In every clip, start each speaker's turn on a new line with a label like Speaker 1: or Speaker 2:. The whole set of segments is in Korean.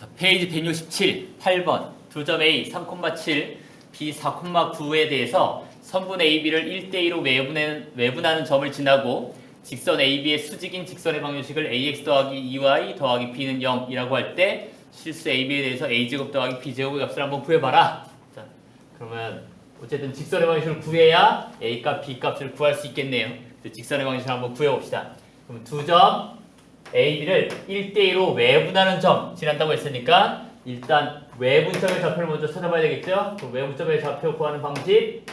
Speaker 1: 자, 페이지 167, 8번, 2점 A, 3,7, B 4,9에 대해서 선분 AB를 1대2로 외분하는, 외분하는 점을 지나고 직선 AB의 수직인 직선의 방정식을 AX 더하기 2Y 더하기 B는 0이라고 할 때 실수 AB에 대해서 A제곱 더하기 B제곱의 값을 한번 구해봐라. 자, 그러면 어쨌든 직선의 방정식을 구해야 A 값, B 값을 구할 수 있겠네요. 직선의 방정식을 한번 구해봅시다. 그럼 두 점 AB를 1대1로 외분하는 점 지난다고 했으니까 일단 외분점의 좌표를 먼저 찾아봐야 되겠죠? 그 외분점의 좌표 구하는 방식.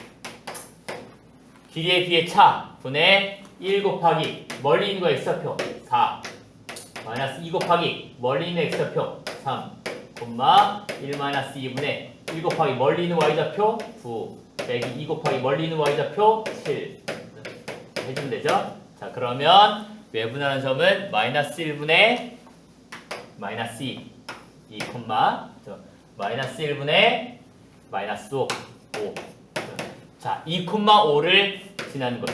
Speaker 1: 길이에 비해 차 분의 1 곱하기 멀리 있는 거 x좌표 4 마이너스 2 곱하기 멀리 있는 x좌표 3 콤마 1 마이너스 2분의 1 곱하기 멀리 있는 y좌표 9 빼기 2 곱하기 멀리 있는 y좌표 7 해주면 되죠? 자 그러면 외분하는 점은 마이너스 1분의 마이너스 2 2 콤마 저, 마이너스 1분의 마이너스 5 5 자, 2,5를 지나는 것.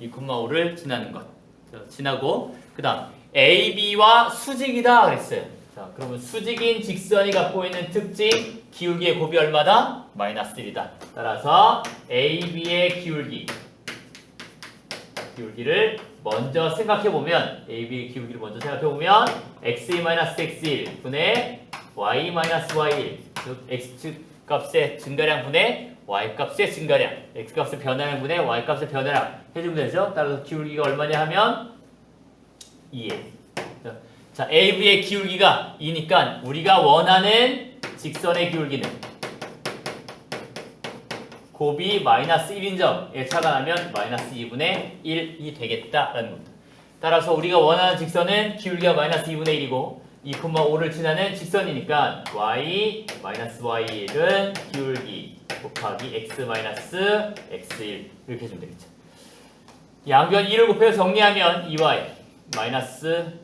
Speaker 1: 2,5를 지나는 것. 자, 지나고 그 다음 AB와 수직이다 그랬어요. 자, 그러면 수직인 직선이 갖고 있는 특징 기울기의 곱이 얼마다? 마이너스 1이다. 따라서 AB의 기울기 기울기를 먼저 생각해 보면 AB의 기울기를 먼저 생각해 보면 x-x1 분의 y-y1 즉 x 값의 증가량 분의 y 값의 증가량 x 값의 변화량 분의 y 값의 변화량 해주면 되죠. 따라서 기울기가 얼마냐 하면 2에 자 AB의 기울기가 2니까 우리가 원하는 직선의 기울기는 곱이 마이너스 1인 점의 차가 나면 마이너스 2분의 1이 되겠다라는 겁니다. 따라서 우리가 원하는 직선은 기울기가 마이너스 2분의 1이고 2,5를 지나는 직선이니까 y 마이너스 y1은 기울기 곱하기 x 마이너스 x1 이렇게 해주면 되겠죠. 양변 2를 곱해서 정리하면 2y 마이너스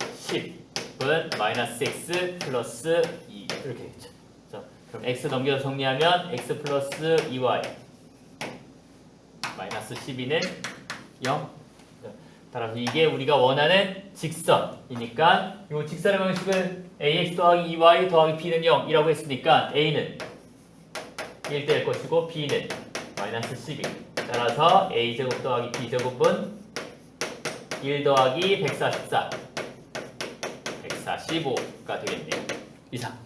Speaker 1: 10은 마이너스 x 플러스 2 이렇게 되겠죠. 자, 그럼 x 넘겨서 정리하면 x 플러스 2y 마이너스 12는 0 자, 따라서 이게 우리가 원하는 직선이니까 이 직선의 방식은 ax 더하기 2y 더하기 b는 0이라고 했으니까 a는 1될 것이고 b는 마이너스 12 따라서 a제곱 더하기 b제곱은 1 더하기 144 145가 되겠네요. 이상